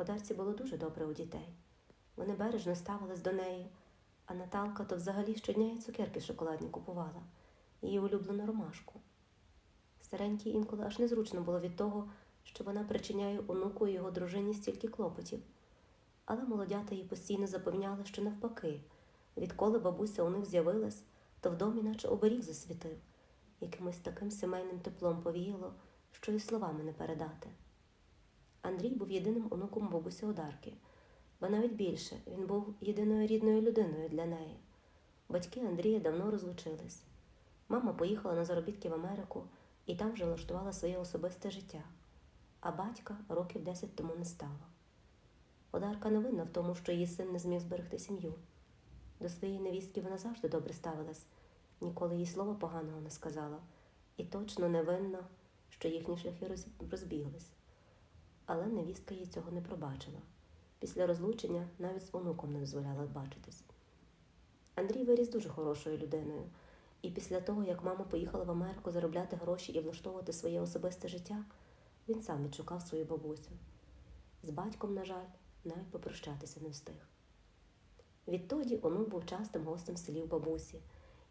Одарці було дуже добре у дітей. Вони бережно ставились до неї, а Наталка то взагалі щодня їй цукерки шоколадні купувала, її улюблену ромашку. Старенькій інколи аж незручно було від того, що вона причиняє онуку і його дружині стільки клопотів. Але молодята їй постійно запевняли, що навпаки, відколи бабуся у них з'явилась, то в домі наче оберіг засвітив, якимось таким сімейним теплом повіяло, що і словами не передати. Андрій був єдиним онуком бабусі Одарки, ба навіть більше він був єдиною рідною людиною для неї. Батьки Андрія давно розлучились. Мама поїхала на заробітки в Америку і там вже влаштувала своє особисте життя, а батька років десять тому не стало. Одарка не винна в тому, що її син не зміг зберегти сім'ю. До своєї невістки вона завжди добре ставилась, ніколи їй слова поганого не сказала, і точно не винна, що їхні шляхи розбіглись. Але невістка їй цього не пробачила. Після розлучення навіть з онуком не дозволяла бачитись. Андрій виріс дуже хорошою людиною, і після того, як мама поїхала в Америку заробляти гроші і влаштовувати своє особисте життя, він сам відшукав свою бабусю. З батьком, на жаль, навіть попрощатися не встиг. Відтоді онук був частим гостем в селі в бабусі,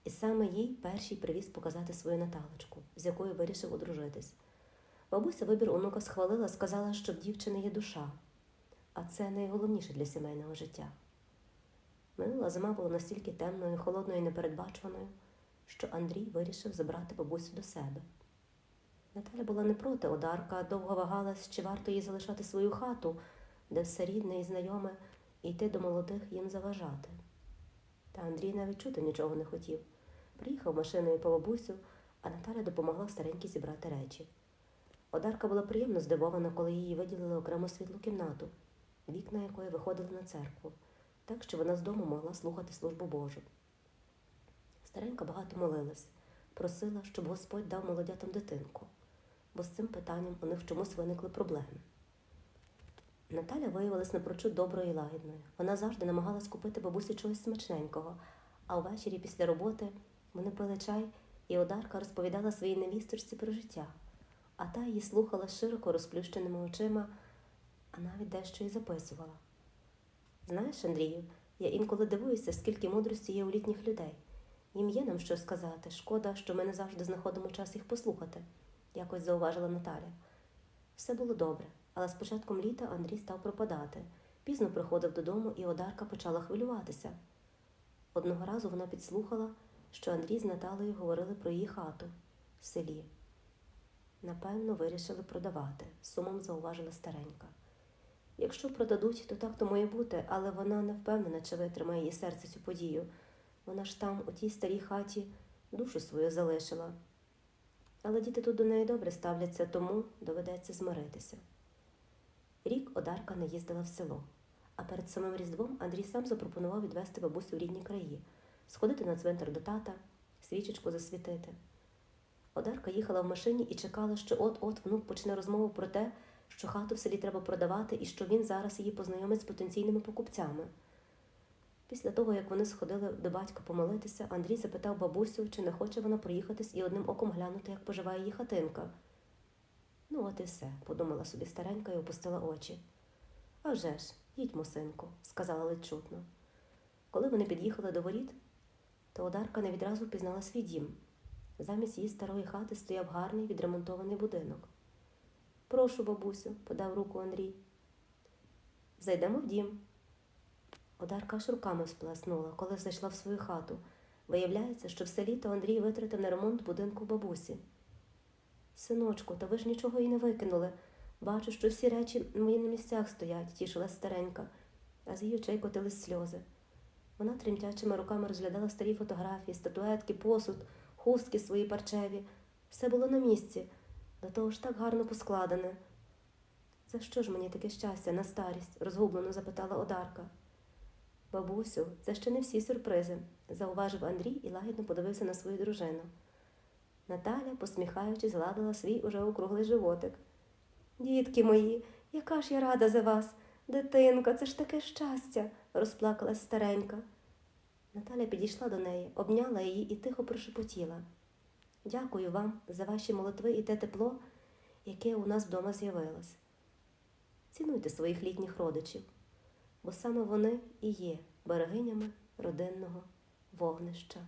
і саме їй перший привіз показати свою Наталочку, з якою вирішив одружитись. Бабуся вибір онука схвалила, сказала, що в дівчини є душа, а це найголовніше для сімейного життя. Минула зима була настільки темною, холодною і непередбачуваною, що Андрій вирішив забрати бабусю до себе. Наталя була не проти Одарка, довго вагалась, чи варто їй залишати свою хату, де все рідне і знайоме, і йти до молодих їм заважати. Та Андрій навіть чути нічого не хотів. Приїхав машиною по бабусю, а Наталя допомогла старенькій зібрати речі. Одарка була приємно здивована, коли їй виділили окрему світлу кімнату, вікна якої виходили на церкву, так що вона з дому могла слухати службу Божу. Старенька багато молилась, просила, щоб Господь дав молодятам дитинку, бо з цим питанням у них чомусь виникли проблеми. Наталя виявилась напрочуд доброю і лагідною. Вона завжди намагалась купити бабусі чогось смачненького, а ввечері після роботи вони пили чай, і Одарка розповідала своїй невісточці про життя, а та її слухала широко розплющеними очима, а навіть дещо й записувала. Знаєш, Андрію, я інколи дивуюся, скільки мудрості є у літніх людей. Їм є нам що сказати. Шкода, що ми не завжди знаходимо час їх послухати, якось зауважила Наталя. Все було добре, але з початком літа Андрій став пропадати. Пізно приходив додому, і Одарка почала хвилюватися. Одного разу вона підслухала, що Андрій з Наталею говорили про її хату в селі. Напевно, вирішили продавати, сумом зауважила старенька. Якщо продадуть, то так то має бути, але вона не впевнена, чи витримає її серце цю подію. Вона ж там, у тій старій хаті, душу свою залишила. Але діти тут до неї добре ставляться, тому доведеться змиритися. Рік Одарка не їздила в село, а перед самим Різдвом Андрій сам запропонував відвести бабусю в рідні краї, сходити на цвинтар до тата, свічечку засвітити. Одарка їхала в машині і чекала, що от-от внук почне розмову про те, що хату в селі треба продавати і що він зараз її познайомить з потенційними покупцями. Після того, як вони сходили до батька помолитися, Андрій запитав бабусю, чи не хоче вона проїхатись і одним оком глянути, як поживає її хатинка. Ну, от і все, подумала собі старенька і опустила очі. «А вже ж, їдьмо, синку, сказала ледь чутно. Коли вони під'їхали до воріт, то Одарка не відразу впізнала свій дім. Замість її старої хати стояв гарний відремонтований будинок. Прошу, бабусю, подав руку Андрій. Зайдемо в дім. Одарка аж руками сплеснула, коли зайшла в свою хату. Виявляється, що все літо Андрій витратив на ремонт будинку бабусі. Синочку, та ви ж нічого і не викинули. Бачу, що всі речі мої на місцях стоять, тішила старенька, а з її очей котились сльози. Вона тремтячими руками розглядала старі фотографії, статуетки, посуд, хустки свої парчеві. Все було на місці, до того ж так гарно поскладене. За що ж мені таке щастя на старість? розгублено запитала Одарка. Бабусю, це ще не всі сюрпризи, зауважив Андрій і лагідно подивився на свою дружину. Наталя, посміхаючись, гладила свій уже округлий животик. Дітки мої, яка ж я рада за вас. Дитинка, це ж таке щастя, розплакалась старенька. Наталя підійшла до неї, обняла її і тихо прошепотіла. Дякую вам за ваші молитви і те тепло, яке у нас вдома з'явилось. цінуйте своїх літніх родичів, бо саме вони і є берегинями родинного вогнища.